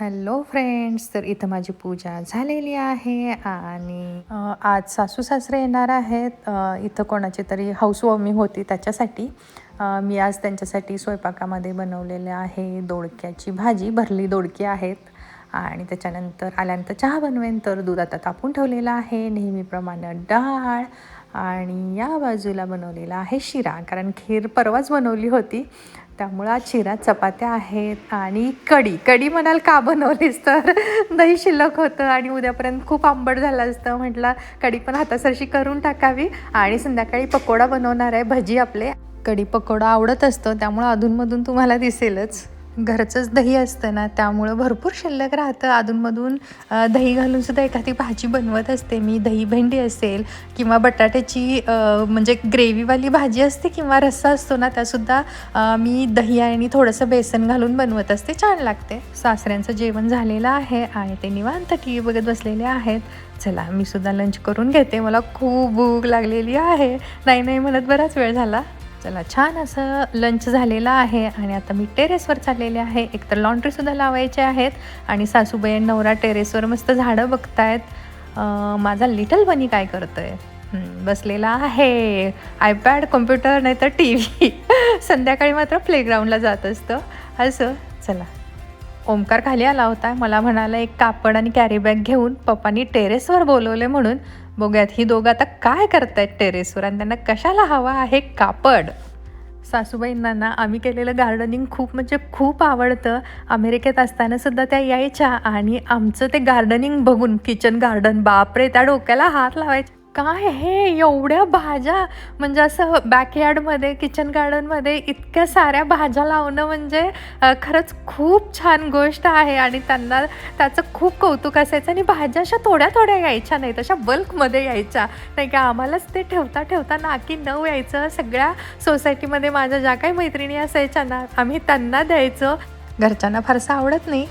Hello friends तर इथं माझी पूजा झालेली आहे आणि आज सासू सासरे येणार आहेत. इथं कोणाची तरी हाऊस वॉर्मिंग होती त्याच्यासाठी. मी आज त्यांच्यासाठी स्वयंपाकामध्ये बनवलेले आहे दोडक्याची भाजी भरली दोडकी आहेत. आणि त्याच्यानंतर आल्यानंतर चहा बनवेन तर दूध आता तापून ठेवलेला आहे नेहमीप्रमाणे डाळ आणि या बाजूला बनवलेला आहे शिरा कारण खीर परवाच बनवली होती. त्यामुळं आज शिरा चपात्या आहेत आणि कढी. कढी म्हणाल का बनवलीस तर? दही शिल्लक होतं आणि उद्यापर्यंत खूप आंबट झालं असतं. म्हटलं कढी पण हातासरशी करून टाकावी. आणि संध्याकाळी पकोडा बनवणार आहे. भजी आपले. कढी पकोडा आवडत असतं त्यामुळं अधूनमधून तुम्हाला दिसेलच. घरचंच दही असतं ना त्यामुळं भरपूर शिल्लक राहतं. अधूनमधून दही घालून सुद्धा एखादी भाजी बनवत असते. मी दही भेंडी असेल किंवा बटाट्याची म्हणजे ग्रेव्हीवाली भाजी असते किंवा रस्सा असतो ना त्यासुद्धा मी दही आणि थोडंसं बेसन घालून बनवत असते. छान लागते. सासऱ्यांचं जेवण झालेलं आहे आणि ते निवांत टी व्ही बघत बसलेले आहेत. चला मी सुद्धा लंच करून घेते. मला खूप भूक लागलेली आहे. नाही नाही म्हणत बराच वेळ झाला. चला छान असं लंच झालेलं आहे आणि आता मी टेरेसवर चाललेले आहे. एकतर लॉन्ड्रीसुद्धा लावायचे आहेत आणि सासूबाई नवरा टेरेसवर मस्त झाडं बघतायत. माझा लिटल बनी काय करतोय? आहे बसलेला आहे. आयपॅड कॉम्प्युटर नाही तर टी व्ही संध्याकाळी मात्र प्लेग्राऊंडला जात असतं. असं चला. ओमकार खाली आला होता. मला म्हणाला एक कापड आणि कॅरी बॅग घेऊन पप्पांनी टेरेसवर बोलवले म्हणून. बघूयात ही दोघं आता काय करतायत टेरेसवर आणि त्यांना कशाला हवा आहे कापड? सासूबाईंना ना आम्ही केलेलं गार्डनिंग खूप म्हणजे खूप आवडतं. अमेरिकेत असताना सुद्धा त्या यायच्या आणि आमचं ते गार्डनिंग बघून किचन गार्डन बापरे त्या डोक्याला हात लावायचे. काय हे? एवढ्या भाज्या? म्हणजे असं बॅकयार्डमध्ये किचन गार्डनमध्ये इतक्या साऱ्या भाज्या लावणं म्हणजे खरंच खूप छान गोष्ट आहे. आणि त्यांना त्याचं खूप कौतुक असायचं आणि भाज्या अशा थोड्या थोड्या यायच्या नाहीत अशा बल्कमध्ये यायच्या. नाही का? आम्हालाच ते ठेवता ठेवता नाकी नऊ यायचं. सगळ्या सोसायटीमध्ये माझ्या ज्या काही मैत्रिणी असायच्या ना आम्ही त्यांना द्यायचं. घरच्यांना फारसं आवडत नाही.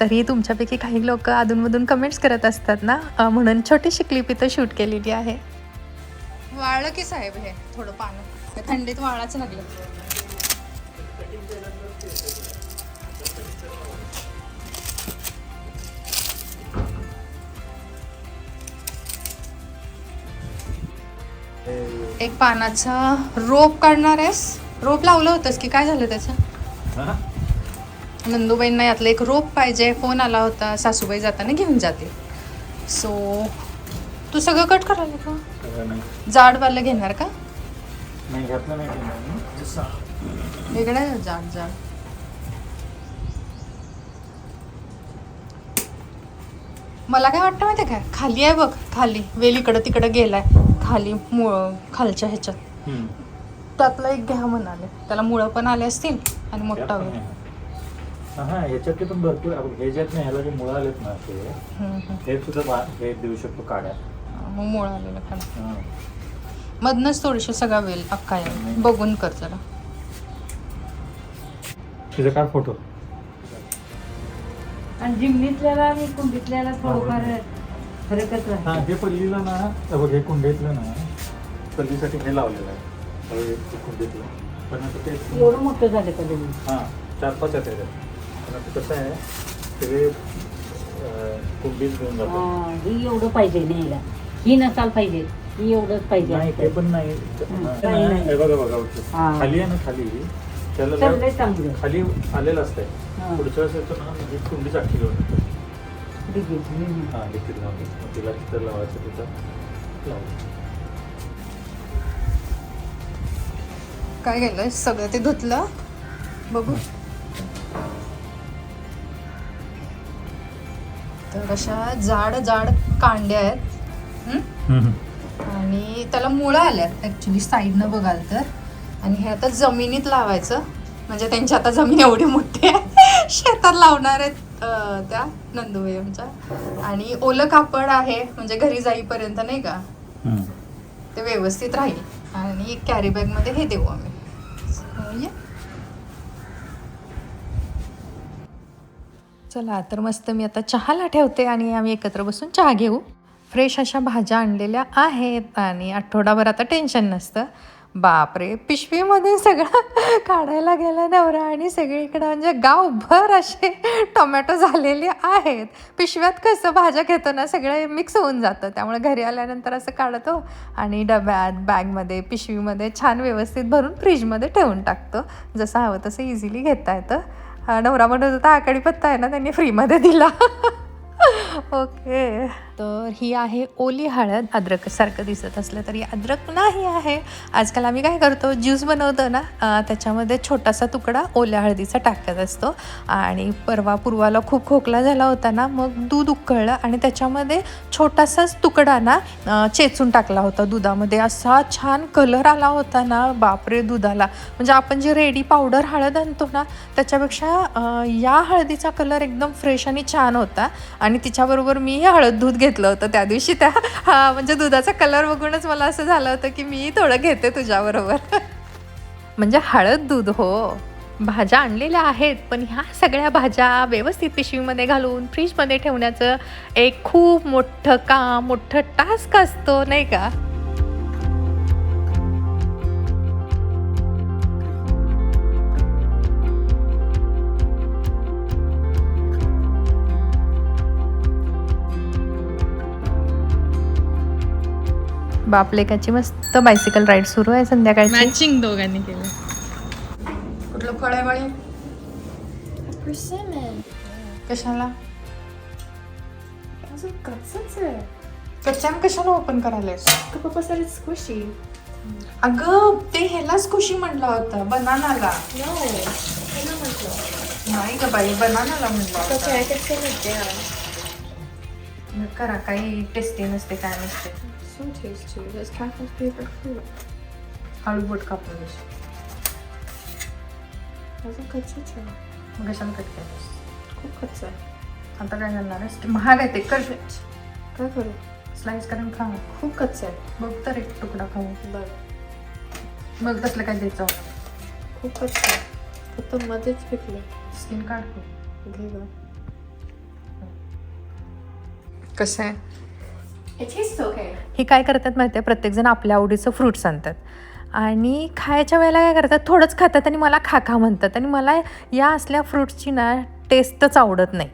तरी तुमच्यापैकी काही लोक अधूनमधून कमेंट्स करत असतात ना? म्हणून छोटीशी क्लिप इथं शूट केलेली आहे. वाळलं की साहेब हे थोडं पानं. हे थंडीत वाळाचं लागलं. एक पानाचा रोप काढणार आहेस? रोप लावलं होतंस की काय झालं त्याचं? नंदूबाईंना यातलं एक रोप पाहिजे. फोन आला होता. सासूबाई जाताना घेऊन जाते. सो तू सगळं कट करायला का? नाही. जाडवालं घेणार का. वेगळं आहे जाड जाड. मला काय वाटतं माहिती काय खाली आहे बघ खाली. वेल इकडं तिकडं गेलाय. खाली मुळ खालच्या ह्याच्यात. त्यातलं एक घ्या म्हणाले. त्याला मुळं पण आले असतील आणि मोठा. हा ह्याच्यातले पण भरपूर आपण हे ज्यात नाही ह्याला जे मुळं आलेत ना ते. हे सुद्धा बा- हे देऊ शकतो काड्या. मग मुळ आलेलं खाली हा. मधनच थोडीशी सगळा वेल अक्का आहे. बघून कर जरा. तिचा काढ फोटो? आणि जिमनीतल्याला आणि कुंडीतल्याला थोडंफार फरकच हा राहते. हे पल्लीला ना हे बघ हे कुंडीतलं ना पल्लीसाठी हे लावलेलं आहे. हे कुंडीतलं. पण आता ते एवढं मोठं झालं का हां चार पाच आहेत त्याच्यात. पण आता कसं आहे कुंडीत घेऊन हा, ही एवढं पाहिजे न्यायला ही नसाल पाहिजे ही एवढंच पाहिजे नाही ते पण नाही. हं, हा, काही नाही. हे बघा बघा हा. खाली आहे ना खाली. त्याला चांगलं खाली आलेलं असतंय. पुढच्या वेळेस येतो ना म्हणजे कुंडी चाकी घेऊन येतो. ठीक आहे. हम्म. हां लिखित लावून मग तिला तिथं लावायचं तिथं काय केलं सगळं ते धुतलं. बघू. तर अशा जाड जाड कांड्या आहेत. हं? आणि त्याला मुळं आल्यात ॲक्च्युली साईडनं बघाल तर. आणि हे आता जमिनीत लावायचं. म्हणजे त्यांची आता जमीन एवढी मोठी आहे. शेतात लावणार आहेत त्या नंदुबाई आमच्या आणि ओलं कापड आहे म्हणजे घरी जाईपर्यंत नाही का? ते व्यवस्थित राहील. आणि कॅरी बॅगमध्ये हे देऊ आम्ही. चला तर मस्त मी आता चहाला ठेवते आणि आम्ही एकत्र बसून चहा घेऊ. फ्रेश अशा भाज्या आणलेल्या आहेत आणि आठवडाभर आता टेन्शन नसतं. बापरे पिशवीमध्ये सगळं काढायला गेला नवरा आणि सगळीकडे म्हणजे गावभर असे टोमॅटो झालेले आहेत. पिशव्यात कसं भाज्या घेतो ना सगळं मिक्स होऊन जातं. त्यामुळे घरी आल्यानंतर असं काढतो आणि डब्यात बॅगमध्ये पिशवीमध्ये छान व्यवस्थित भरून फ्रीजमध्ये ठेवून टाकतो. जसं हवं तसं इझिली घेता येतं. नवरा म्हणत होता आकाडी पत्ता आहे ना त्यांनी फ्रीमध्ये दिला. ओके तर ही आहे ओली हळद अद्रकसारखं दिसत असलं तरी अद्रक नाही आहे. आजकाल आम्ही काय करतो ज्यूस बनवतो ना त्याच्यामध्ये छोटासा तुकडा ओल्या हळदीचा टाकत असतो. आणि परवा पूर्वाला खूप खोकला झाला होता ना मग दूध उकळलं आणि त्याच्यामध्ये छोटासाच तुकडा ना चेचून टाकला होता दुधामध्ये. असा छान कलर आला होता ना बापरे दुधाला. म्हणजे आपण जे रेडी पावडर हळद आणतो ना त्याच्यापेक्षा या हळदीचा कलर एकदम फ्रेश आणि छान होता. आणि तिच्याबरोबर मी हे हळद दूध घेतलं होतं त्या दिवशी त्या हा म्हणजे दुधाचा कलर बघूनच मला असं झालं होतं की मी थोडं घेते तुझ्याबरोबर. म्हणजे हळद दूध हो. भाज्या आणलेल्या आहेत पण ह्या सगळ्या भाज्या व्यवस्थित पिशवीमध्ये घालून फ्रीजमध्ये ठेवण्याचं एक खूप मोठं काम मोठं टास्क असतो नाही का? बाप लेकाची मस्त बायसिकल राईड सुरू आहे संध्याकाळची. मॅचिंग दोघांनी केलं. कुठलं फळ आहे बाळी. कशाला? sensitive. कच्च्यान कशाला ओपन said it's squishy. अगं ते ह्यालाच खुशी म्हटलं होतं बनानाला. नाही ग बाई बनानाला म्हटलं करा काही टेस्टी नसते काय नसते. So tasty. That's Catherine's favorite fruit. हळू बोट कापून Those are good sensitive. मग कशाला कट केलंस खूप कच्चा आता काय करणार आहेस? महाग आहे ते कर. काय करू स्लाइस करून खा. खूप कच्चा आहे बघ तर एक तुकडा खाऊ बघ बघ तसलं काय द्यायचं. खूप कच्चा आहे फक्त मध्येच पिकलं स्किन काढ. घे गं. कसं आहे? It. हे काय करतात माहिती आहे? प्रत्येकजण आपल्या आवडीचं फ्रूट्स आणतात. आणि खायच्या वेळेला काय करतात? थोडंच खातात आणि मला खा खा म्हणतात. आणि मला या असल्या फ्रूट्सची ना टेस्टच आवडत नाही.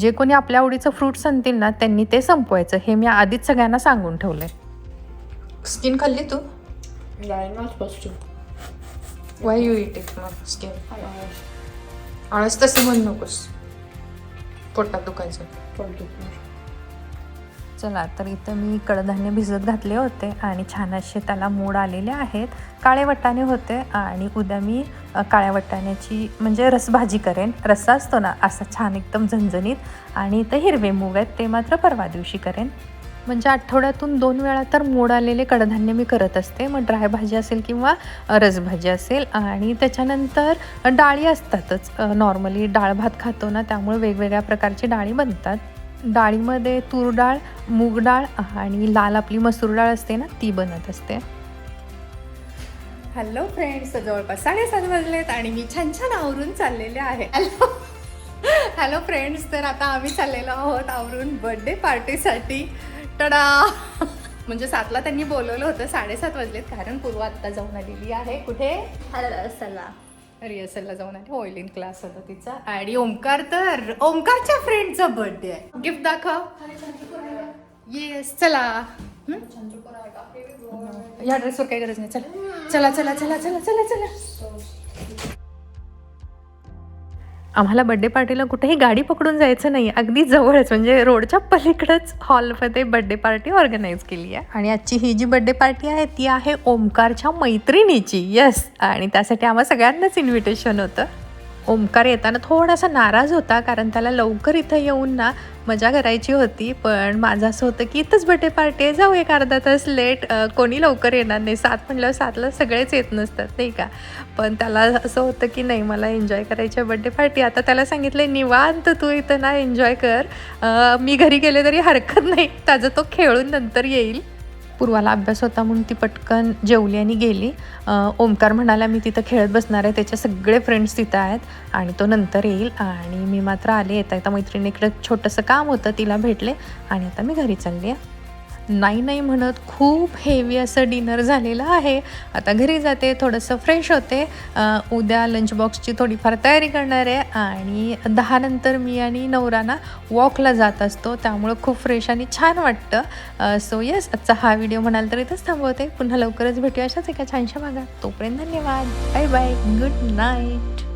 जे कोणी आपल्या आवडीचं फ्रूट्स आणतील ना त्यांनी ते संपवायचं. हे मी आधीच सगळ्यांना सांगून ठेवलं आहे स्किन खाल्ली तू. वाय यू इट इट मग स्किन आळस तसं म्हणू नकोस. पोटात दुखायचं. do that. चला तर इथं मी कडधान्य भिजत घातले होते आणि छान असे त्याला मोड आलेले आहेत. काळे वटाणे होते आणि उद्या मी काळ्या वटाण्याची म्हणजे रसभाजी करेन. रस्सा असतो ना असा छान एकदम झणझणीत आणि इथं हिरवे मूग आहेत ते मात्र परवा दिवशी करेन. म्हणजे आठवड्यातून दोन वेळा तर मोड आलेले कडधान्य मी करत असते. मग ड्राय भाजी असेल किंवा रसभाजी असेल आणि त्याच्यानंतर डाळी असतातच. नॉर्मली डाळ भात खातो ना त्यामुळे वेगवेगळ्या प्रकारची डाळी बनतात. डाळीमध्ये तूर डाळ मूग डाळ आणि लाल आपली मसूर डाळ असते ना ती बनत असते. हॅलो फ्रेंड्स जवळपास साडेसात वाजलेत आणि मी छान छान आवरून चाललेले आहे. हॅलो हॅलो फ्रेंड्स तर आता आम्ही चाललेलो आहोत आवरून बर्थडे पार्टीसाठी टडा म्हणजे सातला त्यांनी बोलवलं होतं साडेसात वाजलेत कारण पूर्व आत्ता जाऊन आलेली आहे. कुठे? Hello, Stella. रिहर्सलला जाऊन आली. ऑइलिन क्लास होता तिचा. आणि ओमकार तर ओमकारच्या फ्रेंडचा बर्थडे आहे. गिफ्ट दाखव. येस चला. या ड्रेसवर काही गरज नाही. चला. चला चला चला चला चला चला. आम्हाला बड्डे पार्टीला कुठेही गाडी पकडून जायचं नाही अगदी जवळच म्हणजे रोडच्या पलीकडंच हॉलमध्ये बड्डे पार्टी ऑर्गनाईज केली आहे. आणि आजची ही जी बड्डे पार्टी आहे ती आहे ओमकारच्या मैत्रिणीची. यस आणि त्यासाठी आम्हा सगळ्यांनाच इन्व्हिटेशन होतं. ओमकार येताना थोडासा नाराज होता कारण त्याला लवकर इथं येऊन ना मजा करायची होती. पण माझं असं होतं की इथंच बड्डे पार्टी आहे जाऊ एक अर्धा तास लेट कोणी लवकर येणार नाही. सात म्हटल्यावर सातला सगळेच येत नसतात नाही का? पण त्याला असं होतं की नाही मला एन्जॉय करायची बड्डे पार्टी आता त्याला सांगितलं निवांत तू इथं ना एन्जॉय कर. मी घरी गेले तरी हरकत नाही. त्याचं तो खेळून नंतर येईल. पूर्वाला अभ्यास होता म्हणून ती पटकन जेवली आणि गेली. ओमकार म्हणाला मी तिथं खेळत बसणार आहे त्याचे सगळे फ्रेंड्स तिथं आहेत आणि तो नंतर येईल आणि मी मात्र आले. येता येता मैत्रिणीकडे छोटंसं काम होतं तिला भेटले आणि आता मी घरी चालली आहे. नाही नाही म्हणत. खूप हेवी असं डिनर झालेलं आहे. आता घरी जाते थोडंसं फ्रेश होते. उद्या लंच बॉक्सची थोडीफार तयारी करणार आहे. आणि दहानंतर मी आणि नवराना वॉकला जात असतो. त्यामुळं खूप फ्रेश आणि छान वाटतं. सो येस आजचा हा व्हिडिओ म्हणाल तर इथंच थांबवते. पुन्हा लवकरच भेटूया अशाच एका छानशा भागात. तोपर्यंत धन्यवाद. Bye bye good night